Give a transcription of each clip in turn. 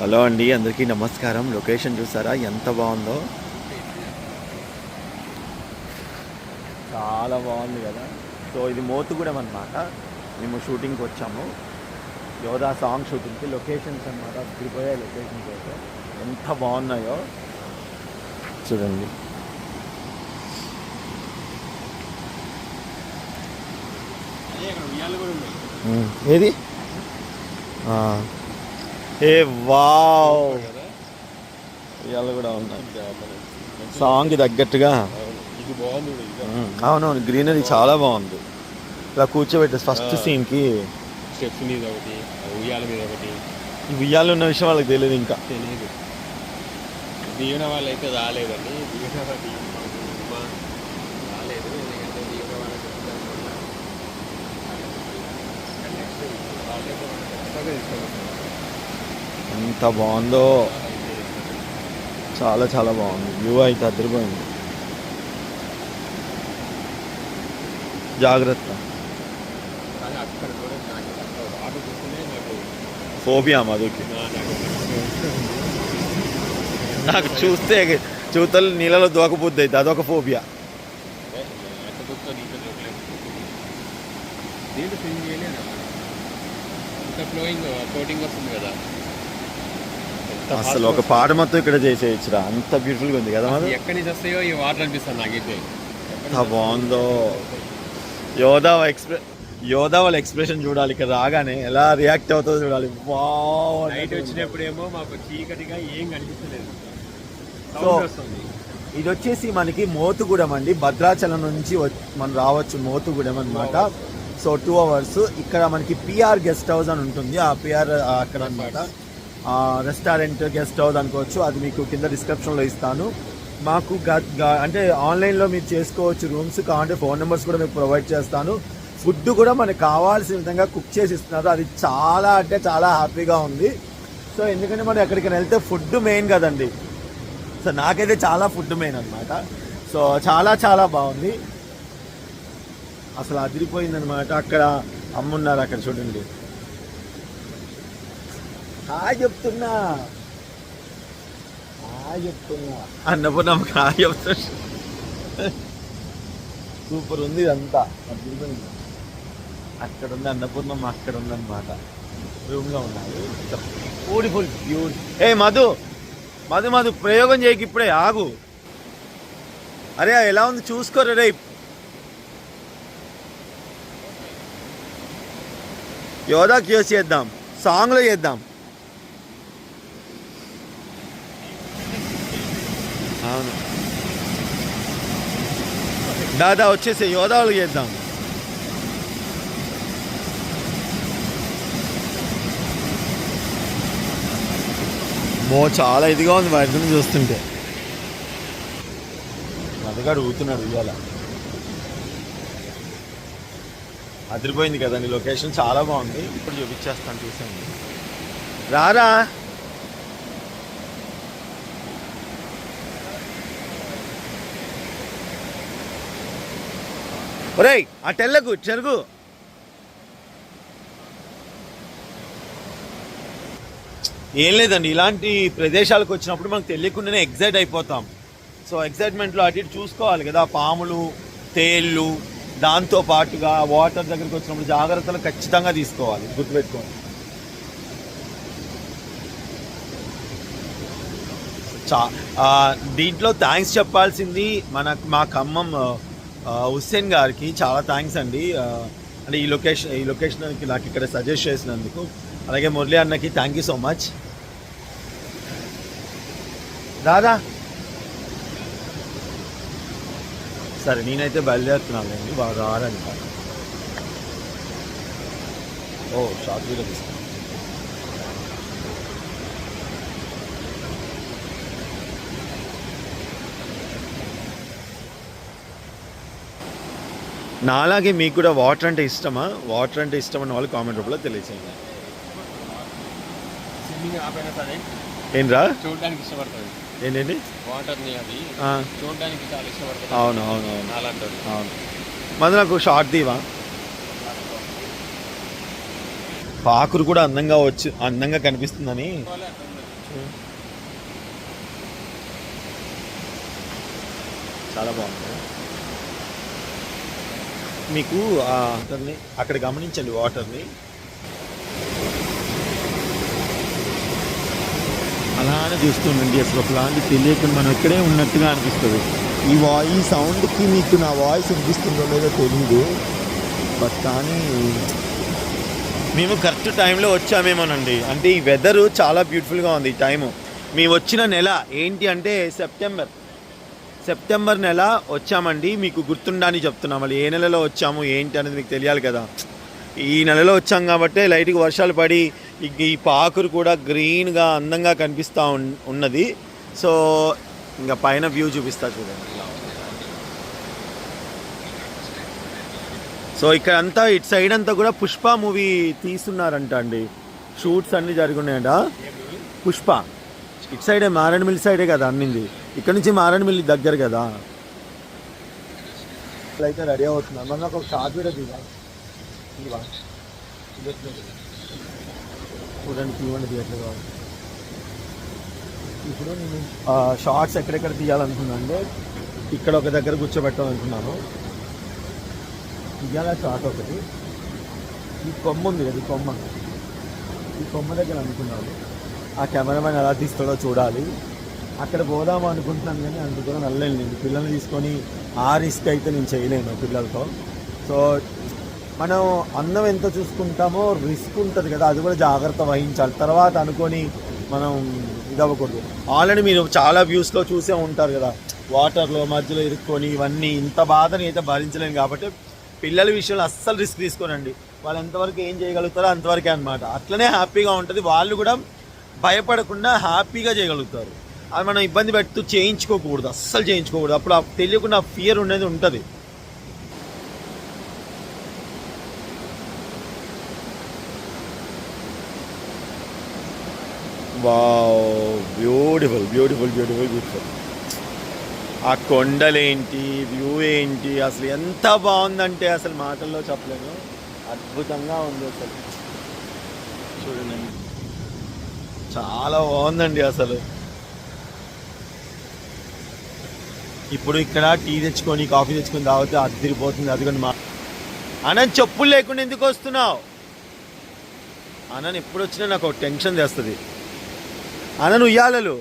Hello అండి అందరికీ నమస్కారం. లొకేషన్ చూసారా? ఎంత బాగుందో. చాలా బాగుంది కదా. సో ఇది మోతుగూడెం అనమాట మేము షూటింగ్కి వచ్చాము. యోధా సాంగ్ షూటింగ్కి? లొకేషన్స్ అనమాట తిరిగిపోయే లొకేషన్స్ అయితే. ఎంత బాగున్నాయో. చూడండి. ఏది. ఏ వావ్. ఇవాళ కూడా ఉన్నాయి. సాంగ్కి తగ్గట్టుగా. అవునవును గ్రీనరీ చాలా బాగుంది. ఇలా కూర్చోబెట్టే ఫస్ట్ సీన్కి. స్టెప్స్ మీద ఒకటి ఉయ్యాల మీద ఒకటి. ఈ ఉయ్యాలు ఉన్న విషయం వాళ్ళకి తెలియదు ఇంకా. తెలియదు. దీవెన వాళ్ళు అయితే రాలేదండి. దీవెన వాళ్ళ రాలేదు. ఎందుకంటే దీవెన వాళ్ళకి ఖచ్చితంగా తీసుకెళ్తాం ఎంత బాగుందో. చాలా చాలా బాగుంది. వ్యూ అయితే అదిరిపోయింది. జాగ్రత్త. ఫోబియా మధుకి. నాకు చూస్తే చూతలు నీళ్ళలో దూకపోద్ది అయితే అదొక ఫోబియా. ఫ్లోయింగ్ కోటింగ్ వస్తుంది కదా. అసలు ఒక పాట మొత్తం ఇక్కడ చేసేయచ్చురా. అంత బ్యూటిఫుల్గా ఉంది కదా ఎక్కడి నుంచి వస్తాయో ఈ వాటర్ అనిపిస్తుంది నాకైతే. ఎంత బాగుందో. యోధా ఎక్స్ప్రె యోధా వాళ్ళ ఎక్స్ప్రెషన్ చూడాలి ఇక్కడ రాగానే ఎలా రియాక్ట్ అవుతుందో చూడాలి. వావ్ నైట్ వచ్చినప్పుడేమో మాకు చీకటిగా ఏం సౌండ్ వస్తుంది. ఇది వచ్చేసి మనకి మోతుగూడెం అండి. భద్రాచలం నుంచి మనం రావచ్చు మోతుగూడెం అనమాట సో టూ అవర్స్ ఇక్కడ మనకి పిఆర్ గెస్ట్ హౌస్ అని ఉంటుంది. ఆ పిఆర్ అక్కడ అనమాట రెస్టారెంట్ గెస్ట్ హౌస్ అనుకోవచ్చు అది మీకు కింద డిస్క్రిప్షన్లో ఇస్తాను. మాకు గ- అంటే ఆన్లైన్లో మీరు చేసుకోవచ్చు రూమ్స్ కావాలంటే ఫోన్ నెంబర్స్ కూడా మీకు ప్రొవైడ్ చేస్తాను. ఫుడ్ కూడా మనకు కావాల్సిన విధంగా కుక్ చేసి ఇస్తున్నారు. అది చాలా అంటే చాలా హ్యాపీగా ఉంది. సో ఎందుకంటే మనం ఎక్కడికైనా వెళ్తే ఫుడ్ మెయిన్ కదండి. సో నాకైతే చాలా ఫుడ్ మెయిన్ అనమాట సో చాలా చాలా బాగుంది. అసలు అదిరిపోయింది అనమాట అక్కడ అమ్మున్నారు అక్కడ చూడండి. హాయ్ చెప్తున్నా. హాయ్ చెప్తున్నా. అన్నపూర్ణమ్మకి హాయ్ చెప్తున్నా. సూపర్ ఉంది ఇదంతా. అక్కడ ఉంది అన్నపూర్ణమ్మ అక్కడ ఉందన్నమాట రూమ్లో ఉన్నాయి. బ్యూటిఫుల్ బ్యూటి ఏ మధు. మధు మధు ప్రయోగం చేయకి ఇప్పుడే. ఆగు. అరే ఎలా ఉంది? చూసుకోరు రే యోధా క్యూస్ చేద్దాం. సాంగ్లో చేద్దాం. అవును. దాదా వచ్చేసి యోధాలు చేద్దాం. మో చాలా ఇదిగా ఉంది వాటిని చూస్తుంటే. మదగాడు ఊతున్నాడు ఇవాళ. అదిరిపోయింది కదండి లొకేషన్? చాలా బాగుంది. ఇప్పుడు చూపించేస్తాను చూసాను రారా? ఒరేయ్ ఆ టెల్లకు చెరుగు ఏం లేదండి ఇలాంటి ప్రదేశాలకు వచ్చినప్పుడు మనకు తెలియకుండానే ఎగ్జైట్ అయిపోతాం. సో ఎగ్జైట్మెంట్లో అటు ఇటు చూసుకోవాలి కదా పాములు తేళ్ళు దాంతో పాటుగా వాటర్ దగ్గరికి వచ్చినప్పుడు జాగ్రత్తలు ఖచ్చితంగా తీసుకోవాలి గుర్తుపెట్టుకోండి. చా దీంట్లో థ్యాంక్స్ చెప్పాల్సింది మనకు మా ఖమ్మం హుస్సేన్ గారికి చాలా థ్యాంక్స్ అండి. అంటే ఈ లొకేషన్ ఈ లొకేషన్కి నాకు ఇక్కడ సజెస్ట్ చేసినందుకు. అలాగే మురళి అన్నకి థ్యాంక్ యూ సో మచ్ దాదా సరే నేనైతే బయలుదేరుతున్నాను అండి బాగా రారంట ఓ షార్ట్ వీడియో నాలాగే మీకు కూడా వాటర్ అంటే ఇష్టమా? వాటర్ అంటే ఇష్టం అన్న వాళ్ళు కామెంట్ రూపంలో సరే ఏంట్రా చూడడానికి ఇష్టపడుతుంది. ఏంటండి? వాటర్ని అది. ఆ, చూడడానికి చాలా ఇష్టపడుతుంది. అవును అవును అవును. అలాంటి అవును. మరి నాకు షార్ట్ దీవా. పాకురు కూడా అందంగా వచ్చి అందంగా కనిపిస్తుందని. చాలా బాగుంది. మీకు ఆ వాటర్ని అక్కడ గమనించండి వాటర్ని. అలానే చూస్తుండండి అసలు ఒకలాంటి తెలియకుండా మనం ఇక్కడే ఉన్నట్టుగా అనిపిస్తుంది. ఈ వా ఈ సౌండ్కి మీకు నా వాయిస్ వినిపిస్తుందో లేదో తెలీదు. బట్ కానీ మేము కరెక్ట్ టైంలో వచ్చామేమోనండి. అంటే ఈ వెదర్ చాలా బ్యూటిఫుల్గా ఉంది ఈ టైము. మేము వచ్చిన నెల ఏంటి అంటే సెప్టెంబర్. సెప్టెంబర్ నెల వచ్చామండి మీకు గుర్తుండని చెప్తున్నాం. మళ్ళీ ఏ నెలలో వచ్చాము ఏంటి అనేది మీకు తెలియాలి కదా. ఈ నెలలో వచ్చాం కాబట్టి లైట్గా వర్షాలు పడి ఈ- పాకురు కూడా గ్రీన్గా అందంగా కనిపిస్తూ ఉన్- ఉన్నది. సో ఇంకా పైన వ్యూ చూపిస్తా చూడండి. సో ఇక్కడ అంతా ఇటు సైడ్ అంతా కూడా పుష్ప మూవీ తీస్తున్నారంట అండి షూట్స్ అన్నీ జరుగున్నాయంట. పుష్ప. ఇటు సైడే మారేడుమిల్లి సైడే కదా అన్నింది. ఇక్కడ నుంచి మారేడుమిల్లి దగ్గర కదా. అయితే రెడీ అవుతున్నారు మన ఒక షార్ట్ వీడియో దిగా. చూడండి తీవండి తీయట్లేదు ఇప్పుడు నేను షార్ట్స్ ఎక్కడెక్కడ తీయాలనుకున్నాను అంటే ఇక్కడ ఒక దగ్గర కూర్చోబెట్టాలనుకున్నాను. తీయాల షార్ట్ ఒకటి. ఈ కొమ్మ ఉంది కదా ఈ కొమ్మ. ఈ కొమ్మ దగ్గర అనుకున్నాను. ఆ కెమెరామెన్ ఎలా తీస్తాడో చూడాలి. అక్కడ పోదాం అనుకుంటున్నాను కానీ అంత దూరం వెళ్ళలేను నేను. పిల్లల్ని తీసుకొని ఆ రిస్క్ అయితే నేను చేయలేను పిల్లలతో. సో మనం అన్నం ఎంత చూసుకుంటామో రిస్క్ ఉంటుంది కదా అది కూడా జాగ్రత్త వహించాలి. తర్వాత అనుకొని మనం ఇది అవ్వకూడదు ఆల్రెడీ మీరు చాలా వ్యూస్లో చూసే ఉంటారు కదా వాటర్లో మధ్యలో ఇరుక్కొని ఇవన్నీ. ఇంత బాధని అయితే భరించలేను కాబట్టి పిల్లల విషయంలో అస్సలు రిస్క్ తీసుకోనండి. వాళ్ళు ఎంతవరకు ఏం చేయగలుగుతారో అంతవరకే అనమాట అట్లనే హ్యాపీగా ఉంటుంది. వాళ్ళు కూడా భయపడకుండా హ్యాపీగా చేయగలుగుతారు. అది మనం ఇబ్బంది పెడుతూ చేయించుకోకూడదు అస్సలు చేయించుకోకూడదు. అప్పుడు ఆ తెలియకుండా ఫియర్ ఉండేది ఉంటుంది. బ్యూటిఫుల్ బ్యూటిఫుల్ బ్యూటిఫుల్ బ్యూటిఫుల్ ఆ కొండలేంటి వ్యూ ఏంటి అసలు ఎంత బాగుందంటే అసలు మాటల్లో చెప్పలేను. అద్భుతంగా ఉంది అసలు. చూడండి. చాలా బాగుందండి అసలు. ఇప్పుడు ఇక్కడ టీ తెచ్చుకొని కాఫీ తెచ్చుకొని తాగితే అదిరిపోతుంది అది కూడా మా అనంత్ చెప్పులు లేకుండా ఎందుకు వస్తున్నావు? అనంత్ ఎప్పుడు వచ్చినా నాకు ఒక టెన్షన్ చేస్తుంది అనను ఉయ్యాలలు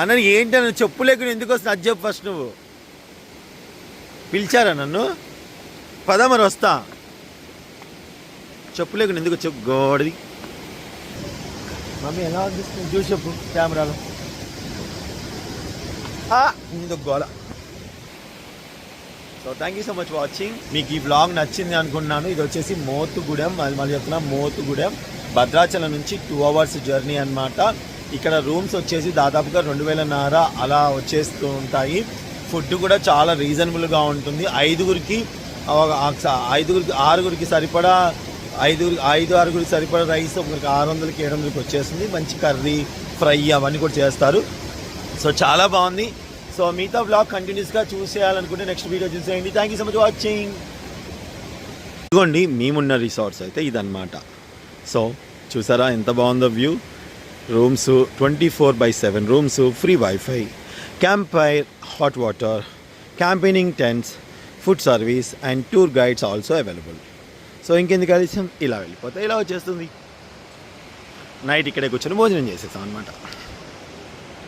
అనంత్ ఏంటి అన్న చెప్పు లేకుండా ఎందుకు వస్తుంది అది చెప్పు ఫస్ట్ నువ్వు. పిలిచారా నన్ను? పద మరి వస్తా. చెప్పు లేకుండా ఎందుకు చెప్పు గోడది మమ్మీ ఎలా అనిపిస్తుంది చూసి చెప్పు కెమెరాలో. ఇందుకు గోల. So thank you so much watching మీకు ఈ బ్లాగ్ నచ్చింది అనుకున్నాను ఇది వచ్చేసి మోతుగూడెం అది మళ్ళీ చెప్తున్నా మోతుగూడెం భద్రాచలం నుంచి టూ అవర్స్ జర్నీ అన్నమాట. ఇక్కడ రూమ్స్ వచ్చేసి దాదాపుగా రెండు వేలన్నర అలా వచ్చేస్తూ ఉంటాయి. ఫుడ్ కూడా చాలా రీజనబుల్గా ఉంటుంది. ఐదుగురికి ఐదుగురికి ఆరుగురికి సరిపడా ఐదు ఐదు ఆరుగురు సరిపడా రైస్ ఒకరికి ఆరు వందలకి ఏడు వందలకి వచ్చేస్తుంది మంచి కర్రీ ఫ్రై అవన్నీ కూడా చేస్తారు. సో చాలా బాగుంది. సో మిగతా బ్లాగ్ కంటిన్యూస్గా చూసేయాలనుకుంటే నెక్స్ట్ వీడియో చూసేయండి. Thank you so much watching ఇదిగోండి మేమున్న రిసార్ట్స్ అయితే ఇదన్నమాట. సో చూసారా ఎంత బాగుందో view rooms twenty four by seven rooms free wifi camp fire hot water campaigning tents food service and tour guides also available so ఇంకెందుకు ఆలస్యం? ఇలా వెళ్ళిపోతే ఇలా వచ్చేస్తుంది. నైట్ ఇక్కడే కూర్చొని భోజనం చేసేస్తాం అనమాట